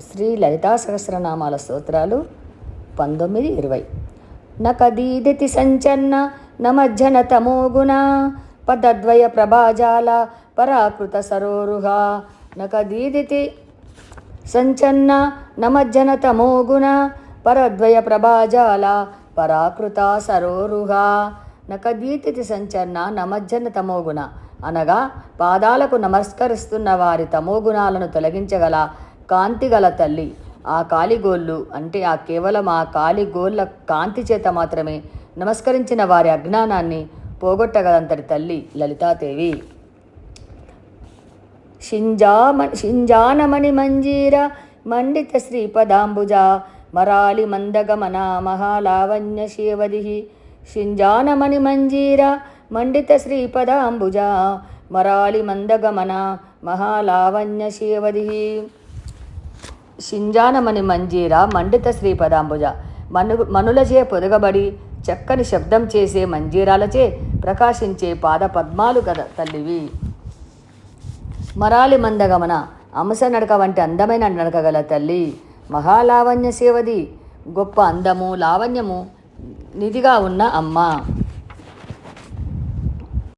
శ్రీ లలితా సహస్రనామాల స్తోత్రాలు పంతొమ్మిది ఇరవై. నకదీదితి సంచన్న నమజ్జన తమోగుణ పదద్వయ ప్రభాజాల పరాకృత సరోరుహ. నకదీదితి సంచన్న నమజ్జన తమోగుణ పరద్వయ ప్రభాజాల పరాకృత సరోరుహ. నకదీతితి సంచన్న నమజ్జన తమోగుణ అనగా పాదాలకు నమస్కరిస్తున్న వారి తమోగుణాలను తొలగించగల కాంతిగల తల్లి. ఆ కాలిగోళ్ళు అంటే ఆ కేవలం ఆ కాలిగోళ్ళ కాంతి చేత మాత్రమే నమస్కరించిన వారి అజ్ఞానాన్ని పోగొట్టగలంతటి తల్లి లలితాదేవి. షింజామ షింజానమణి మంజీర మండిత శ్రీపదాంబుజ మరాళి మందగమన మహాలావణ్య శివది షింజానమణి మంజీర మండిత శ్రీపదాంబుజ మరాళి మందగమన మహాలావణ్య శివది శింజానమని మంజీర మండిత శ్రీ పదాంబుజ మను మనులచే పొదగబడి చక్కని శబ్దం చేసే మంజీరాలచే ప్రకాశించే పాద పద్మాలు గద తల్లివి. మరాలి మందగమన అంశ నడక వంటి అందమైన నడక గల తల్లి. మహాలావణ్య సేవది గొప్ప అందము లావణ్యము నిధిగా ఉన్న అమ్మ.